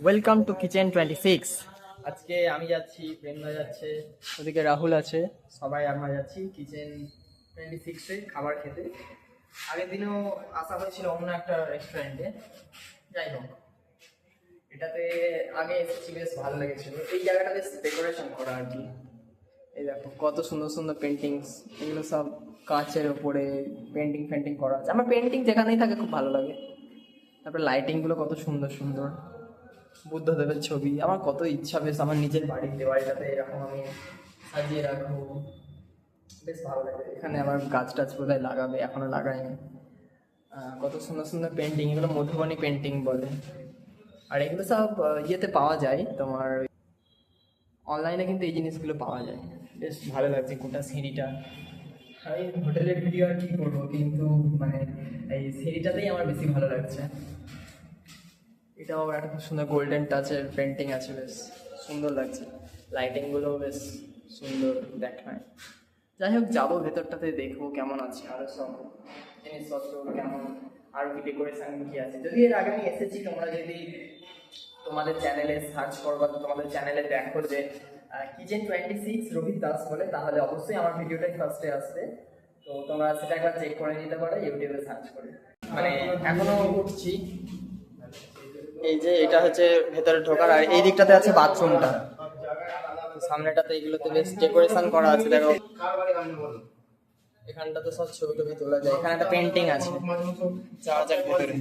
Welcome to kitchen twenty six আজকে আমি যাচ্ছি প্রেমদা যাচ্ছে ওদিকে রাহুল আছে। সবাই আমরা যাচ্ছি কিচেন টোয়েন্টি সিক্সে খাবার খেতে। আগের দিনও আসা হয়েছিল অন্য একটা রেস্টুরেন্টে যাই হোক এটাতে আগে এসেছি বেশ ভালো লেগেছিল। এই জায়গাটা বেশ ডেকোরেশন করা আর কি। এই দেখো কত সুন্দর সুন্দর পেন্টিংস এগুলো সব কাঁচের ওপরে পেন্টিং ফেন্টিং করা আছে। আমার পেন্টিং যেখানেই থাকে খুব ভালো লাগে। তারপরে লাইটিংগুলো কত সুন্দর সুন্দর। বুদ্ধদেবের ছবি। আমার কত ইচ্ছা বেশ আমার নিজের বাড়ির দেওয়ালিটাতে এরকম আমি সাজিয়ে রাখব। বেশ ভালো লাগে। এখানে আমার গাছ টাছ বোধহয় লাগাবে এখনও লাগায়নি আহ, কত সুন্দর সুন্দর পেন্টিং এগুলো মধুবনী পেন্টিং বলে। আর এগুলো সব ইয়েতে পাওয়া যায় তোমার অনলাইনে কিন্তু এই জিনিসগুলো পাওয়া যায়। বেশ ভালো লাগছে গোটা সিঁড়িটা। আমি হোটেলের ভিডিও আর কি করব কিন্তু মানে এই সিঁড়িটাতেই আমার বেশি ভালো লাগছে। এটাও একটা খুব সুন্দর গোল্ডেন টাচের পেন্টিং আছে, বেশ সুন্দর লাগছে। লাইটিংগুলো বেশ সুন্দর দেখায়। যাই হোক, যাব ভেতরটাতে, দেখব কেমন আছে আরও সব জিনিসপত্র, কেমন, আর কি ডেকোরেশন কি আছে। যদি এর আগে আমি এসেছি, তোমরা যদি তোমাদের চ্যানেলে সার্চ করো বা তোমাদের চ্যানেলে দেখো যে kitchen twenty six Rohit Das বলে, তাহলে অবশ্যই আমার ভিডিওটাই ফার্স্টে আসবে। তো তোমরা সেটা একবার চেক করে নিতে পারো ইউটিউবে সার্চ করে। মানে এখনও উঠছি। এই যে এটা হচ্ছে ভেতরে ঢোকার, আর এই দিকটাতে আছে বাথরুমটা। সামনেটাতে এগুলোতে বেশ ডেকোরেশন করা আছে, দেখো। এখানটাতে সব ছবি টবি তোলা যায়। এখানে একটা পেন্টিং আছে। যাওয়া যাক ভেতরে।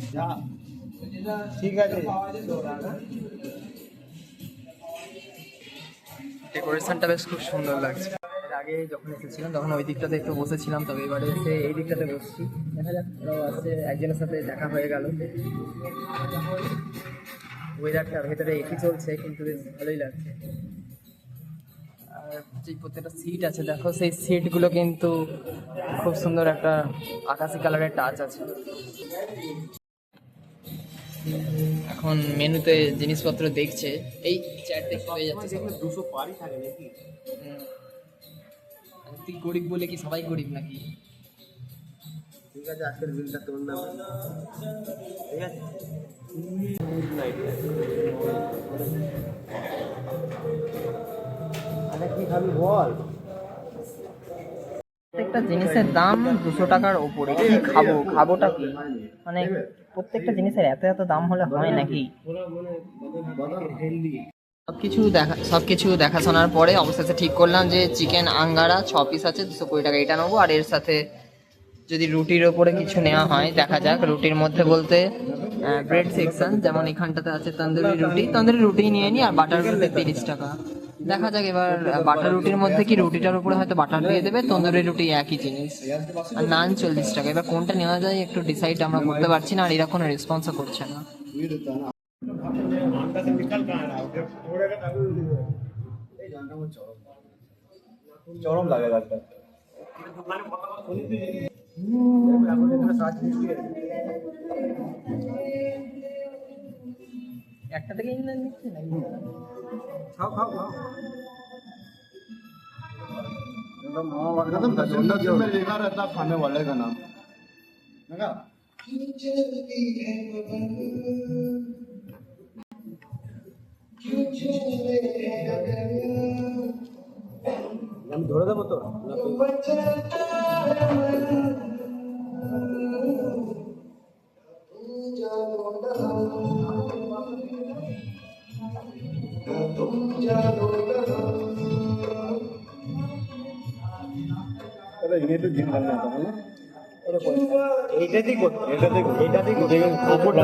ঠিক আছে। ডেকোরেশনটা বেশ খুব সুন্দর লাগছে। যখন এসেছিলাম তখন ওই দিকটাতে একটু বসেছিলাম তবে এবারে এসে এই দিকটাতে বসছি। দেখা যাক ওরাও আছে একজনের সাথে দেখা হয়ে গেল। ওয়েদারটা ভেতরে এসি চলছে কিন্তু বেশ ভালোই লাগছে। আর যে প্রত্যেকটা সিট আছে দেখো সেই সিটগুলো কিন্তু খুব সুন্দর একটা আকাশি কালারের টাচ আছে। এখন মেনুতে জিনিসপত্র দেখছে এই চ্যাট দেখতে পেয়ে যাচ্ছে। দুশো পারই থাকে নাকি। তুই গরিব বলে কি সবাই গরিব নাকি ঠিক আছে আজকের বিলটা তোর নামে ঠিক আছে আরে কি খাবি বল প্রত্যেকটা জিনিসের দাম দুশো টাকার ওপরে কি খাব খাবোটা কি মানে প্রত্যেকটা জিনিসের এত এত দাম হলে হয় নাকি সবকিছু দেখা, সবকিছু দেখাশোনার পরে অবশেষে ঠিক করলাম যে চিকেন আঙ্গারা ছ পিস আছে, দুশো কুড়ি টাকা এটা নেব। আর এর সাথে যদি রুটির ওপরে কিছু নেওয়া হয়, দেখা যাক রুটির মধ্যে বলতে ব্রেড সেকশন যেমন এখানটাতে আছে তন্দুরি রুটি। তন্দুরি রুটি নিয়ে নিই আর বাটার রুটি তিরিশ টাকা। দেখা যাক এবার বাটার রুটির মধ্যে কি রুটিটার উপরে হয়তো বাটার দিয়ে দেবে, তন্দুরি রুটি একই জিনিস। আর নান চল্লিশ টাকা। এবার কোনটা নেওয়া যায় একটু ডিসাইড আমরা করতে পারছি না, আর এরা কোনো রেসপন্সও করছে না। চরম লাগে গাছটা একটা থেকে ইংল্যান্ড নিচ্ছে নাকি খাও খাও খাও जन्नत में लिखा रहता खाने वाले का नाम लगा আমি ধরে দেবো তো এটা জিন্দাল না তাহলে এইটাতেই করতে এইটাতেই করতে এইটাতেই করতে ওপরটা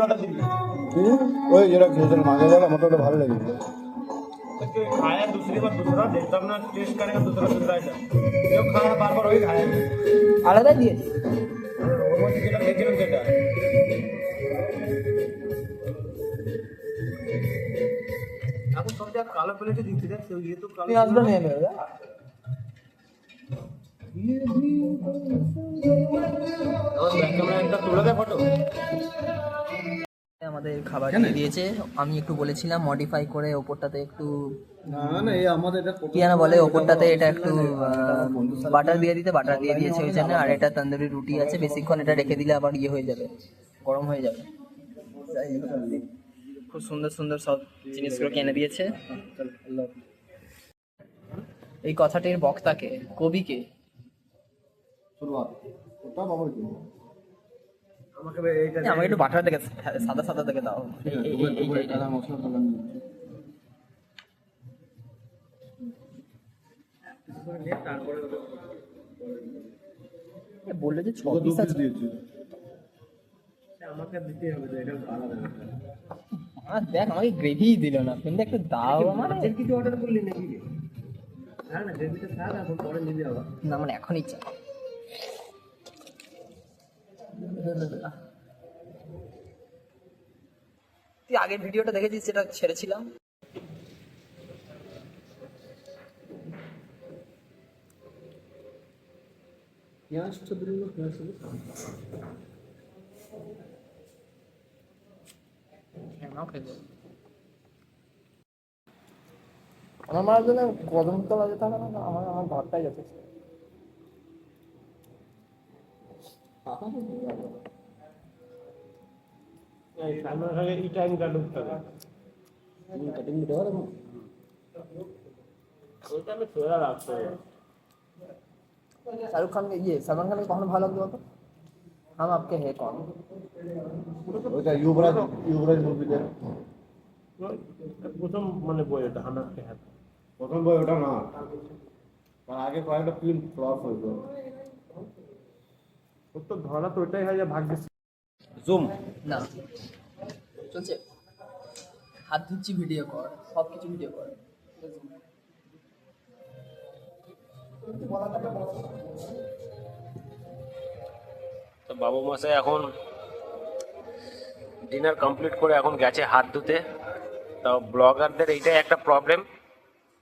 অর্ডার দিবি ওই যেটা খেয়েছেন মাঝে যাবে আমার তো ওটা ভালো লেগেছে उसके खाया दूसरी बार दूसरा दे तब ना टेस्ट करेगा दूसरा दूसरा आइटम जो खाया बार बार वही खाया আলাদা দিয়েছি মধ্যে যেটা খেয়েছিলাম সেটা এখন সব জায়গায় কালো প্লেটে দিচ্ছে দেখ কেউ ইয়ে তো কালো তুমি আসবে নিয়ে নেবে ক্যামেরা একটা তুলে দেয় ফটো আমাদের খাবার দিয়ে দিয়েছে। আমি একটু বলেছিলাম মডিফাই করে ওপরটাতে একটু না না এই আমাদের এটা কি বলে ওপরটাতে এটা একটু বাটার দিয়ে দিতে বাটার দিয়ে দিয়েছে ওই জন্য আর এটা তন্দুরি রুটি আছে বেশিক্ষণ এটা রেখে দিলে আবার ইয়ে হয়ে যাবে গরম হয়ে যাবে। খুব সুন্দর সুন্দর সব জিনিসগুলো কিনে দিয়েছে। এই কথাটির বক্তাকে কবিকে শুরুয়াত ওটা বাবার জন্য। আমাকে একটু বাটার সাদা সাদা দাও। বলল যে ছ আর দেখ আমাকে গ্রেভি দিল না। কিন্তু একটু দাও আমার কিছু অর্ডার করলি নাকি? হ্যাঁ না গ্রেভিটা এখন পরে নিবি আবার। না আমার এখনই চাই তুই আগের ভিডিওটা দেখেছিস সেটা ছেড়েছিলাম পেঁয়াজ। আমার মার জন্য কদম তলা যেতে হবে না আমার আমার ঘরটাই যথেষ্ট এই সামনে আগে এই টাইমটা ঢুকতে হবে কাটিং দিতে পারব ওইটা আমি সোজা রাখতে হবে শাহরুখ খানকে ইয়ে সলমান খানকে কখনো ভালো লাগতো বলতো হাম আপকে হে কন ওইটা ইউবরাজ ইউবরাজ মুভিতে প্রথম মানে বই ওটা হানারকে হাত প্রথম বই ওটা না তার আগে কয়েকটা ফিল্ম ফ্লপ হয়েছে ওর তো ধরা তো ওইটাই হয় যে ভাগ্যিস জুম। না। চলছে। হাত ধুচ্ছি ভিডিও কর। সব কিছু ভিডিও কর। তো বাবু মশাই এখন ডিনার কমপ্লিট করে এখন গেছে হাত ধুতে। তো ব্লগারদের এইটাই একটা প্রবলেম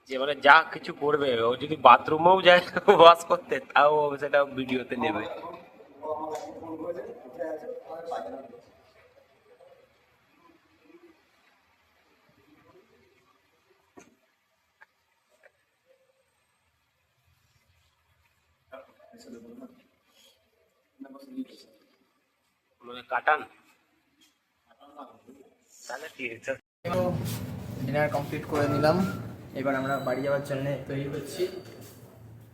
যে মানে যা কিছু করবে ও যদি বাথরুমেও যায় ওয়াশ করতে তাও সেটা ভিডিওতে নেবে। তাহলে ঠিক আছে ডিনার কমপ্লিট করে নিলাম। এবার আমরা বাড়ি যাওয়ার জন্য তৈরি হচ্ছি।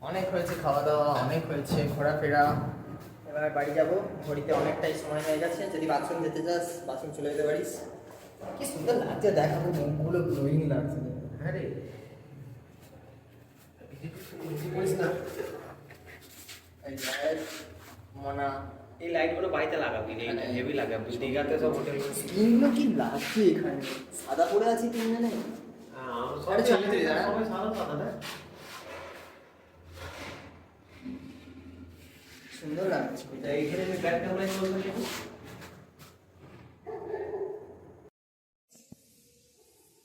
অনেক হয়েছে, খাওয়া দাওয়া অনেক হয়েছে, ঘোরাফেরা এবার বাড়ি যাব। ঘড়িতে অনেকটাই সময় হয়ে গেছে। যদি বাথরুম যেতে চাস বাথরুম চলে যেতে পারিস। কি সুন্দর লাগছে দেখাবো মুখগুলো গ্লোয়িং লাগছে। হ্যাঁ রে। মনা। এই লাইটগুলো বাড়িতে লাগাবি হেভি লাগাবি। দীঘাতে সব হোটেল স্কিনগুলো কি লাগছে এখানে? সাদা পড়ে আছি তিনজনে তুলি সুন্দর লাগছে এইখানে আমি চলবে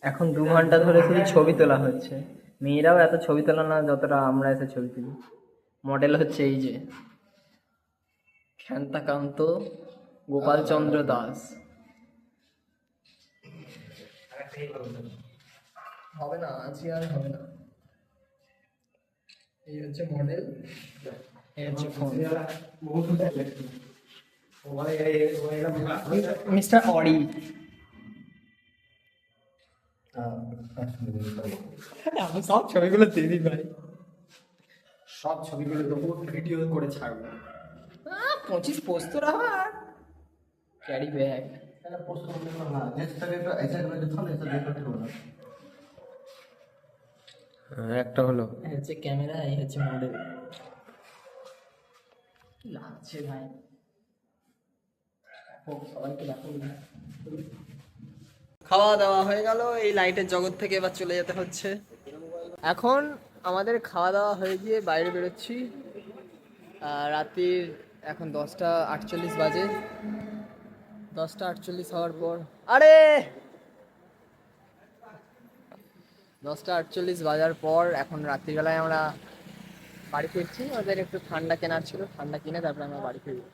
এখন দু ঘণ্টা ধরে শুধু ছবি তোলা হচ্ছে। মেয়েরাও এত ছবি তোলা না যতটা আমরা এসে ছবি তুলি। মডেল হচ্ছে এই যে ক্ষান্তাকান্ত গোপালচন্দ্র দাস। হবে না আজকে আর হবে না। এই হচ্ছে মডেল। মিস্টার অরি আমি সব ছবিগুলো দিয়ে ভাই। সব ছবিগুলো তো ভিডিও করে ছাড়বো। পঁচিশ পোস্ত রাখার ক্যারি ব্যাগ পোস্ত না। একটা হলো। হচ্ছে ক্যামেরা হচ্ছে মডেল লাগছে ভাই? সবাইকে দেখো। খাওয়া দাওয়া হয়ে গেল, এই লাইটের জগৎ থেকে এবার চলে যেতে হচ্ছে। এখন আমাদের খাওয়া দাওয়া হয়ে গিয়ে বাইরে বেরোচ্ছি। আর রাত্রির এখন দশটা আটচল্লিশ বাজে। দশটা আটচল্লিশ হওয়ার পর, আরে! দশটা আটচল্লিশ বাজার পর এখন রাত্রিবেলায় আমরা বাড়ি ফিরছি ওদের একটু ঠান্ডা কেনার ছিল ঠান্ডা কিনে তারপরে আমরা বাড়ি ফিরবো।